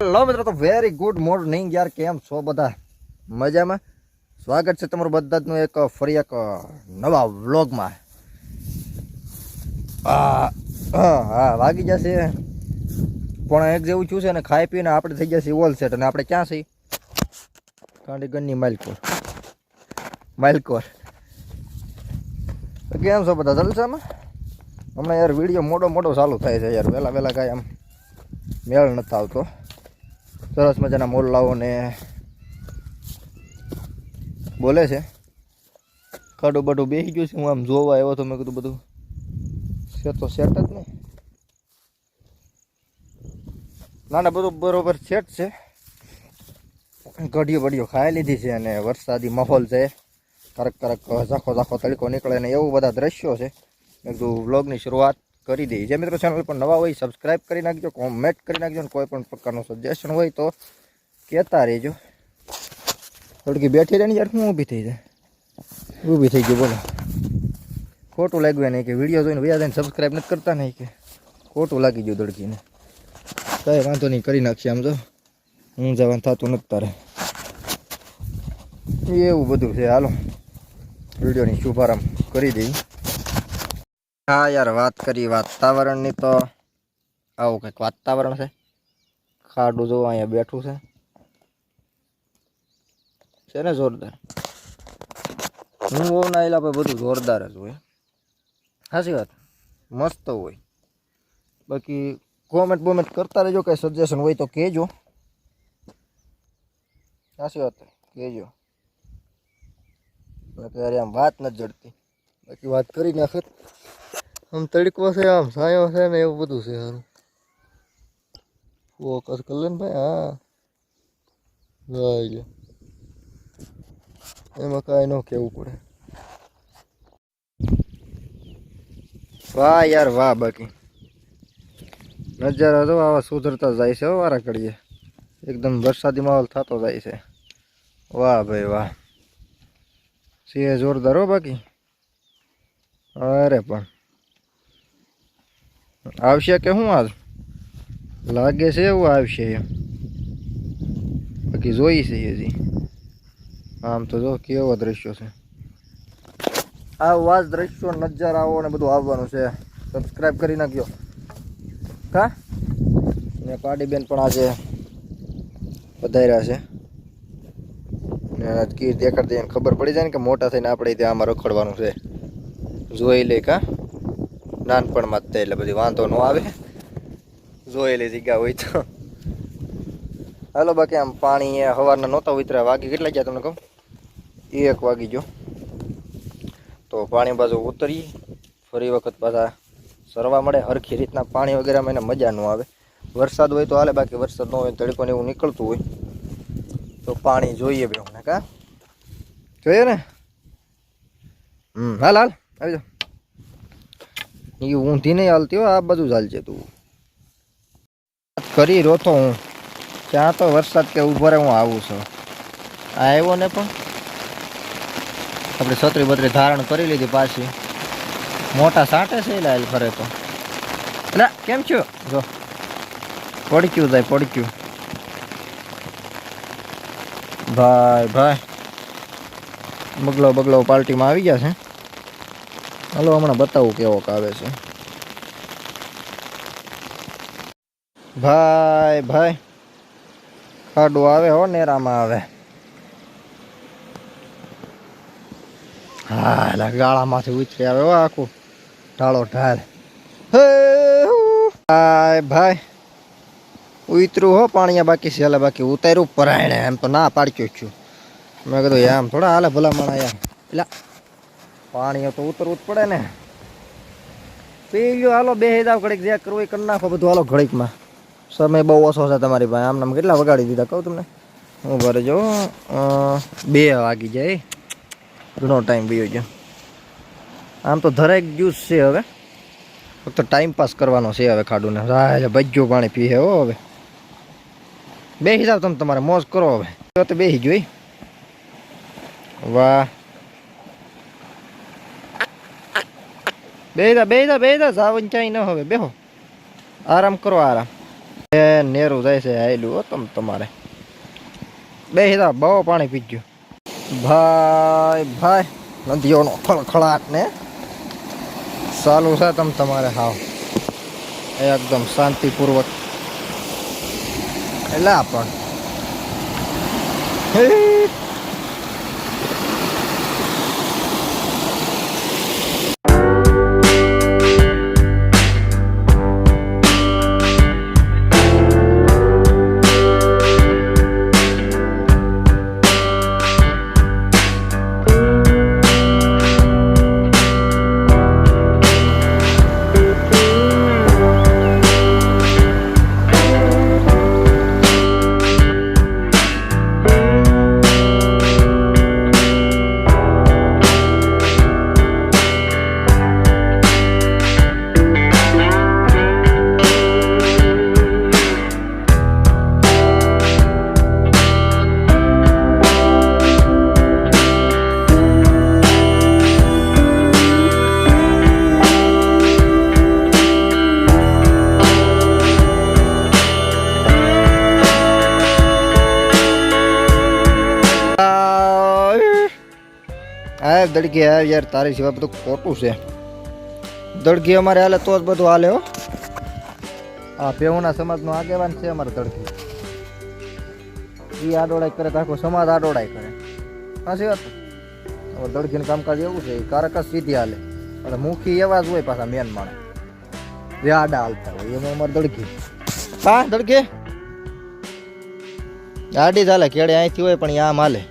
Hello મિત્રો, તો very good morning યાર, કેમ છો બધા? મજામાં? સ્વાગત છે તમારું બધાનું એક, ફરી એક નવા વ્લોગમાં. હા વાગી જશે. પણ એક જેવું છું છે ને, ખાઈ પીને આપણે થઈ જશે ઓલ સેટ અને આપણે ક્યાં છીએ? કાંડીગંજની માલકોર. માલકોર. કેમ છો બધા? જલસામાં? હમણાં યાર વીડિયો મોટો મોટો ચાલુ થાય છે યાર. વહેલા વહેલા કાંઈ આમ મેળ નથી આવતો. સરસ મજાના મોરલાઓ ને બોલે છે. કાઢું બાડું બેસી ગયું છે, હું આમ જોવા આવ્યો તો મેં કીધું બધું છે તો સેટ જ નહીં. ના ના, બધું બરોબર સેટ છે. કઢીઓ બઢીઓ ખાઈ લીધી છે અને વરસાદી માહોલ છે. કરક કરક ઝાખો ઝાખો તડકો નીકળે ને એવું બધા દ્રશ્યો છે. મેં કીધું વ્લોગની શરૂઆત કરી દઈ જે મિત્રો ચેનલ પર નવા હોય સબસ્ક્રાઈબ કરી નાખજો કોમેન્ટ કરી નાખજો અને કોઈ પણ પ્રકારનું સજેશન હોય તો કહેતા રહેજો. થોડીક બેઠી રહે ને યાર, હું ઊભી થઈ જાય. ઊભી થઈ ગઈ બોલો. ખોટું લાગ્યું નહીં કે વીડિયો જોઈને વ્યાજ જઈને સબસ્ક્રાઈબ નથી કરતા નહીં કે. ખોટું લાગી ગયું દડકીને કંઈ વાંધો નહીં, કરી નાખીએ આમ જો હું જવાનું થતું નથી તારે. એવું બધું છે, હાલો. વિડીયોની શુભારંભ કરી દઈ હા યાર, વાત કરી, વાતાવરણની તો આવું કંઈક વાતાવરણ છે. ખાડું જો અહીંયા બેઠું છે. છે ને જોરદાર? હું બહુ ના એલા ભાઈ બધું જોરદાર જ હોય. સાચી વાત? મસ્ત હોય. બાકી કોમેન્ટ બોમેન્ટ કરતા રહેજો, કંઈ સજેશન હોય તો કહેજો. સાચી વાત? કહેજો. બાકી આમ વાત નથી જડતી. બાકી વાત કરી નાખત આમ તડકો છે, આમ સાયો છે ને એવું બધું છે સારું ફોકસ કરી ભાઈ, હા. લઈ એમાં કાંઈ ન કહેવું પડે. વાહ યાર, વાહ બાકી. નજારો તો આવા સુધરતા જાય છે વારા કડીએ એકદમ વરસાદી માહોલ થતો જાય છે. વાહ ભાઈ, વાહ. સિંહ જોરદાર હો બાકી. અરે પણ. આવશે કે શું આજ? લાગે છે એવું આવશે એમ. બાકી જોઈ છે હજી. આમ તો જો કેવો દ્રશ્યો છે. આવા જ દ્રશ્યો નજારાઓ ને બધું આવવાનું છે. સબસ્ક્રાઈબ કરી નાખ્યો કા ને પાડીબેન પણ આજે વધાર્યા છે. ને કીર દેખાડતી ખબર પડી જાય ને કે મોટા થઈને આપણે ત્યાં આમાં રખડવાનું છે. જોઈ લે કા? નાનપણમાં જ તે એટલે બધી વાંધો ન આવે. જોયેલી જગ્યા હોય તો. હાલો બાકી આમ પાણી સવારના નહોતા ઉતર્યા, વાગી કેટલા ગયા તમને કહું? એક વાગી ગયો. તો પાણી બાજુ ઉતરી, ફરી વખત પાછા સરવા મળે. હરખી રીતના પાણી વગેરેમાં એને મજા ન આવે. વરસાદ હોય તો હાલે, બાકી વરસાદ ન હોય તડકોને એવું નીકળતું હોય. તો પાણી જોઈએ બે કા? જોઈએ ને? હમ, હાલ હાલ, આવી જાઓ. એ ઊંધી નહીં હાલતી હોય આ બધું જ હાલશે તું. કરી રોતો હું. ત્યાં તો વરસાદ કે ઊભો રહે, હું આવું છું. આ આવ્યો ને પણ? આપણે છત્રી બત્રી ધારણ કરી લીધી પાછી. મોટા સાંટે છે હાલ ફરે તો. એટલે કેમ છો? જો. પડક્યું થાય, પડક્યું. ભાઈ ભાઈ. બગલો બગલો પાર્ટીમાં આવી ગયા છે. હાલો, હમણાં બતાવું કેવોક આવે છે. ભાઈ ભાઈ, ખાડું આવે હો, નેરામાં આવે. હા એટલે ગાળામાંથી ઉતરી આવે હો આખું. ઢાળો ઢાળ. ભાઈ ભાઈ, ઉતરું હો પાણીયા બાકી છે બાકી ઉતાર્યું પરાયણે, એમ તો ના પાડ્યું છું. મેં કીધું એમ થોડા હાલે ભલા માણા યાર એટલે પાણી તો ઉતરવું જ પડે ને. પી લ્યો હાલો બે જાવ ઘડીક જે કરવું એ કરી નાખો બધું હાલો ઘડીકમાં. સમય બહુ ઓછો છે તમારી પાસે. આમ કેટલા વગાડી દીધા કહું તમને? હું ભરે જો બે વાગી જાય. ઘણો ટાઈમ વયો ગયો આમ તો ધરાઈ જ્યુસ છે હવે. ફક્ત ટાઈમ પાસ કરવાનો છે હવે ખાડુને. રાહ ભજ્યું પાણી પીએ હો હવે. બે હિસાબ તમે તમારે મોજ કરો હવે. તો બેસી જોઈ વાહ. બેદા બેદા જા જાવન ચાઈ ન હવે, બેહો. આરામ કરો, આરામ. એ નેરું જાય છે આયલું, હો, તમ તમારે. બે હિતા બહુ પાણી પી ગયું. ભાઈ ભાઈ, નદીઓનો ખળખળાટ ને. ચાલુ છે તમ તમારે હાવ. એકદમ શાંતિપૂર્વક. એટલે પણ. હે. દડકી આ યાર, તારી સિવાય બધું ખોટું છે. દડકી અમારે હાલે તો જ બધું હાલે, હો. આ પેહુના સમાજનો આગેવાન છે અમારે દડકી એ આડોડાઈ કરે તો આખો સમાજ આડોડાઈ કરે. સાચી વાત? હવે દડકીનું કામકાજ એવું છે કારક જ સીધી હાલે. અને મુખી એવા જ હોય પાછા મેન માણસ. જે આડા હાલતા હોય, એમાં અમારે દડકી હા દડકી ગાડી ચાલે કેડે અહીંથી હોય, પણ એ આમ હાલે.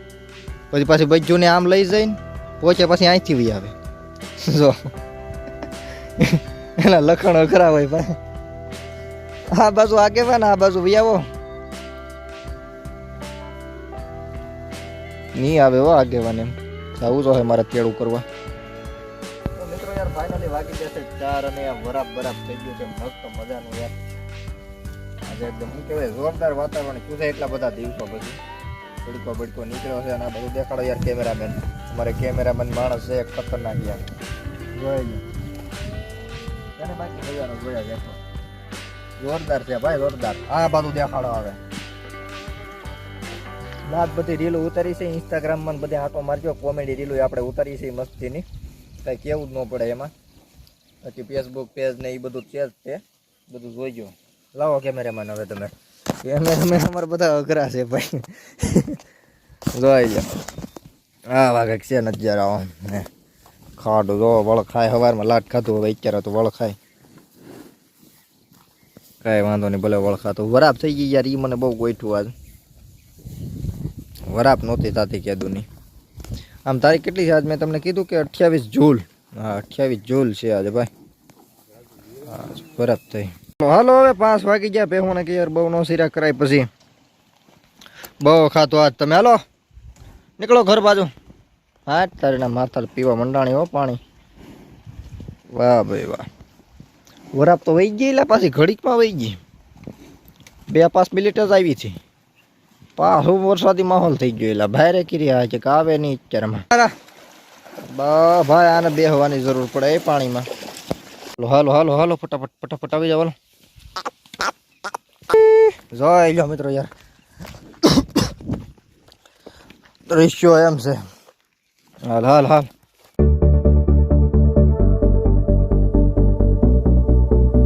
પછી પાછી બજ્જુને આમ લઈ જઈને પોચે પછી અહીંથી વી આવે. જો. એના લખણો ખરા હોય ભાઈ આ બાજુ આગેવાન આ બાજુ વી આવો. નહીં આવે હો આગેવાન એમ. આવું જો મારે તેડું કરવા. ચાર અને વરાપ બરાપ થઈ ગયું છે. મસ્ત મજાનું યાર. આજે એકદમ શું જોરદાર વાતાવરણ શું છે એટલા બધા દિવસો પછી? બડકો બડકો નીકળ્યો છે અને આ બધું દેખાડો યાર કેમેરામેન. અમારે કેમેરામેન માણસ છે એક ખતરનાક યાર. જોઈ ગયો બાકી જોયા દેખો જોરદાર છે ભાઈ જોરદાર. આ બાજુ દેખાડો આવે લાત બધી રીલો ઉતારી છે ઇન્સ્ટાગ્રામમાં બધે આટો મારજો કોમેડી રીલો આપણે ઉતારી છે મસ્તીની. કઈ કેવું જ ન પડે એમાં. પછી ફેસબુક પેજ ને એ બધું છે જ તે. બધું જોઈજો લાવો કેમેરામેન હવે તમે. કેમેરામેન અમારા બધા અઘરા છે ભાઈ. જોઈ લો આ વાગે છે નજારા ને ખાડું જો વળખાય સવારમાં લાટ ખાધું હવે અત્યારે તો વળખાય. કાંઈ વાંધો નહીં, ભલે વળખાતું વરાપ થઈ ગઈ યાર એ મને બહુ ગોઠવું આજ. વરાપ નહોતી થતી કેદુની. આમ તારીખ કેટલી છે? આજ મેં તમને કીધું કે અઠ્યાવીસ જૂલ. હા, અઠ્યાવીસ જૂલ છે આજે ભાઈ. વરાપ થઈ. હાલો હવે પાંચ વાગી ગયા પહેવાના કે યાર બહુ નો સિરા કરાય પછી. બહુ ખાતો આજ તમે. હાલો, નીકળો ઘર બાજુ. હા તારીના માથા પીવા મંડાણી હો પાણી. વાહ ભાઈ વાહ. વરાપ તો વહી ગઈ પાછી ઘડીકમાં વહી ગઈ. બે પાંચ મિનિટ જ આવી હતી. પાછું વરસાદી માહોલ થઈ ગયો એટલે ભારે કિર્યા છે કે આવે નહીં અત્યારમાં. ભાઈ આને બેહવાની જરૂર પડે એ પાણીમાં. હાલો હાલો હાલો ફટાફટ ફટાફટ આવી જાવ જોઈ લો મિત્રો યાર. દૃશ્યો એમ છે. હાલ હાલ હાલ